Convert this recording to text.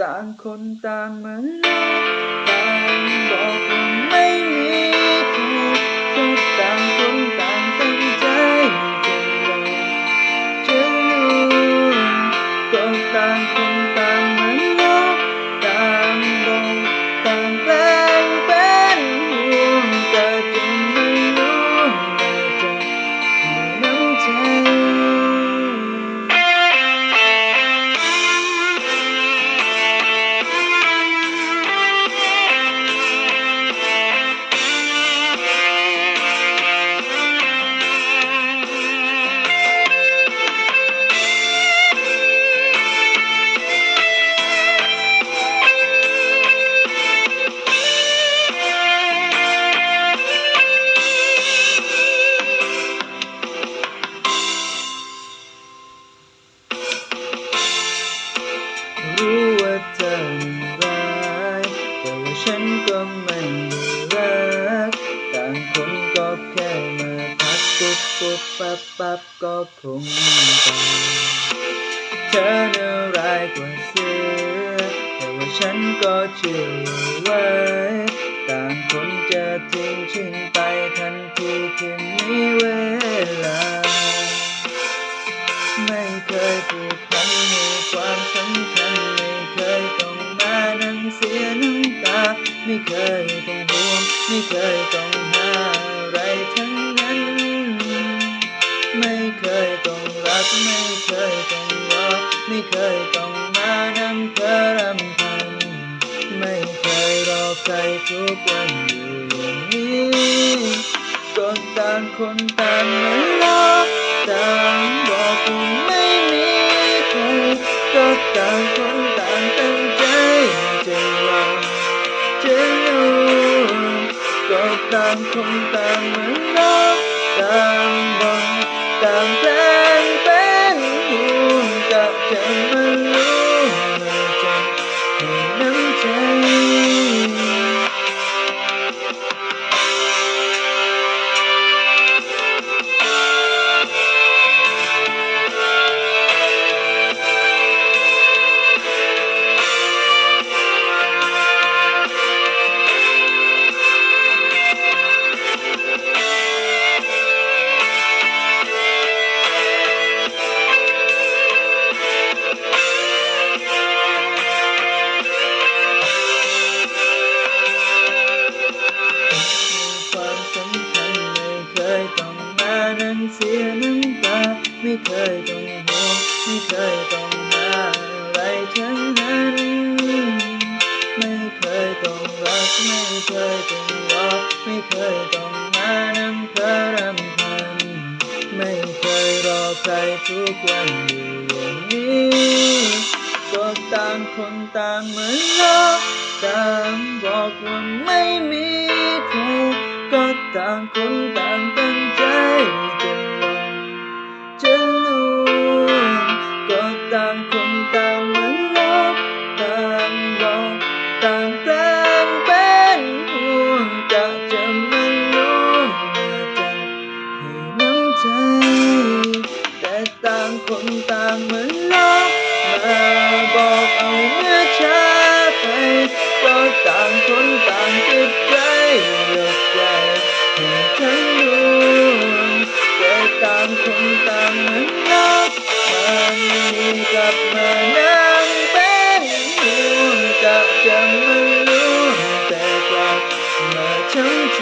ต่างคนต่างเหมือนต่างบอกว่าไม่มี ฉันก็ไม่รัก ต่างคนก็แค่มาพักปุ๊บปุ๊บปั๊บปั๊บก็คงตายเธอน่าร้ายกว่าเสือแต่ว่าฉันก็เชื่อไว้ต่างคนจะทิ้งฉันไปทันทีที่มีเวลา ไม่เคยผูกพันให้ความสำคัญ ไม่เคยต้องห่วงไม่เคยต้องหาอะไรทั้งนั้น ไม่เคยต้องรักไม่เคยต้องรอไม่เคยต้องมานั่งเพ้อรำพันไม่เคยรอใครทุกวันอยู่อย่างนี้ก็ต่างคนต่าง ตางคงต่างมาลอกต่างบอกต่างแปลงเป็นห่วงกับใจมันรู้ นั่งเสียน้ำตาไม่เคยต้องห่วงไม่เคยต้องหาอะไรทั้งนั้น ไม่เคยต้องรักไม่เคยต้องรอไม่เคยต้องมานั่งเพ้อรำพันไม่เคยรอใครทุกวันอยู่อย่างนี้ก็ต่างคนต่างเหมือนโลกต่างบอกว่าไม่มีคู่ก็ต่างคน ต่างคนต่างเหมือนโลกมาบอกเอาเมื่อช้าไปก็ต่างคนต่างจิตใจเลือกใจให้ทั้งดวงแต่ต่างคนต่างเหมือนนกมันมีกลับมานั่งเป็นห่วงกับจะไม่รู้แต่กลับมาช้ำใจ